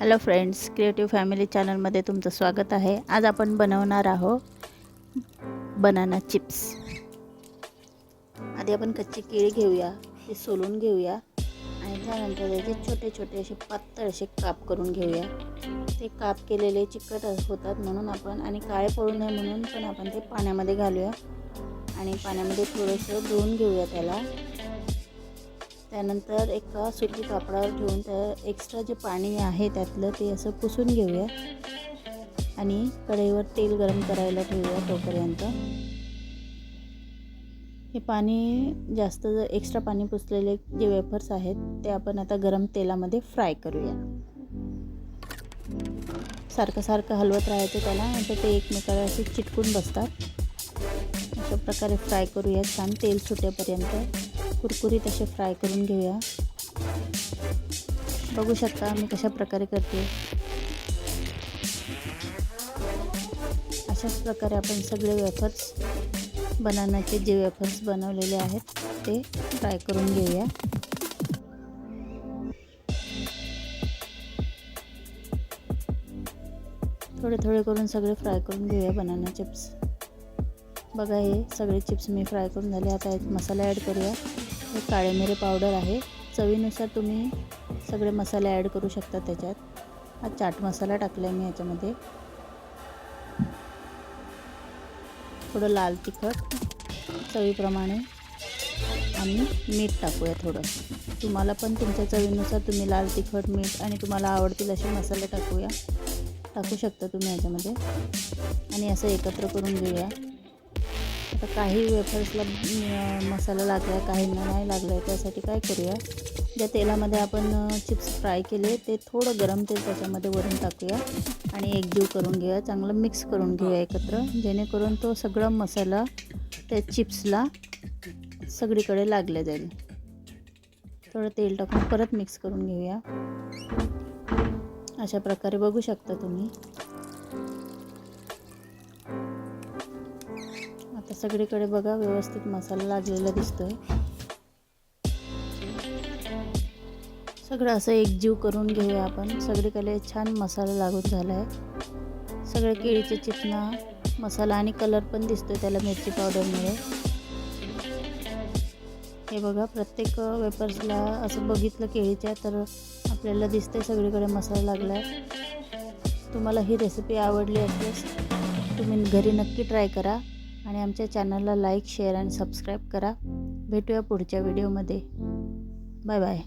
Hello friends creative family चॅनलमध्ये तुमचं स्वागत आहे. आज आपण बनवणार आहोत बनाना चिप्स आधी आपण कच्ची केळी घेऊया ती सोलून घेऊया आणि त्यानंतर त्याचे छोटे छोटे असे पातळ असे काप करून घेऊया. ते काप केलेले चिकट होतात म्हणून आपण आणि काळे पडू नये म्हणून पण आपण ते पाण्यामध्ये घालूया आणि पाण्यामध्ये थोडंसं धुवून घेऊया त्याला. त्यानंतर एका सुती कापडावर ठेवून त्या एक्स्ट्रा जे पाणी आहे त्यातलं ते असं पुसून घेऊया. आणि कढईवर तेल गरम करायला ठेवूया तोपर्यंत. हे पाणी जास्त जर एक्स्ट्रा पाणी पुसलेले जे वेफर्स आहेत ते आपण आता गरम तेलामध्ये फ्राय करूया. सारखं सारखं हलवत राहायचं त्याला नंतर ते एकमेकाला असे चिटकून बसतात. अशा प्रकारे फ्राय करूया छान तेल सुटेपर्यंत. कुरकुरीत असे फ्राय करून घेऊया. बघू शकता मी कशा प्रकारे करते. अशाच प्रकारे आपण सगळे वेफर्स बनानाचे जे वेफर्स बनवलेले आहेत ते फ्राय करून घेऊया. थोडे थोडे करून सगळे फ्राय करून घेऊया बनाना चिप्स बघा हे सगळे चिप्स मी फ्राय करून झाले. आता एक मसाला ॲड करूया. हे काळे मिरे पावडर आहे. चवीनुसार तुम्ही सगळे मसाले ॲड करू शकता त्याच्यात. हा चाट मसाला टाकला आहे मी याच्यामध्ये. थोडं लाल तिखट चवीप्रमाणे आम्ही मीठ टाकूया थोडं. तुम्हाला पण तुमच्या चवीनुसार तुम्ही लाल तिखट मीठ आणि तुम्हाला आवडतील असे मसाले टाकूया. टाकू शकता तुम्ही याच्यामध्ये. आणि असं एकत्र करून घेऊया. आता काही वेफर्सला मसाला लागला आहे काहींना नाही लागला आहे त्यासाठी काय करूया? ज्या तेलामध्ये आपण चिप्स फ्राय केले ते थोडं गरम तेल त्याच्यामध्ये वरून टाकूया आणि एकजीव करून घेऊया चांगलं मिक्स करून घेऊया एकत्र जेणेकरून तो सगळा मसाला त्या चिप्सला सगळीकडे लागले जाईल. थोडं तेल टाकून परत मिक्स करून घेऊया. अशा प्रकारे बघू शकता तुम्ही. आता सगळीकडे बघा व्यवस्थित मसाला लागलेला दिसतोय. सगळं असं एकजीव करून घेऊया आपण. सगळीकडे छान मसाला लागून झाला आहे सगळे केळीचे चिकना मसाला आणि कलर पण दिसतोय त्याला मिरची पावडरमुळे हे बघा प्रत्येक वेपर्सला असं बघितलं केळीच्या तर आपल्याला दिसतंय सगळीकडे मसाला लागला आहे तुम्हाला ही रेसिपी आवडली असल्यास तुम्ही घरी नक्की ट्राय करा. आणि आमच्या चॅनलला लाईक शेअर आणि सबस्क्राईब करा. भेटूया पुढच्या व्हिडिओमध्ये. Bye bye.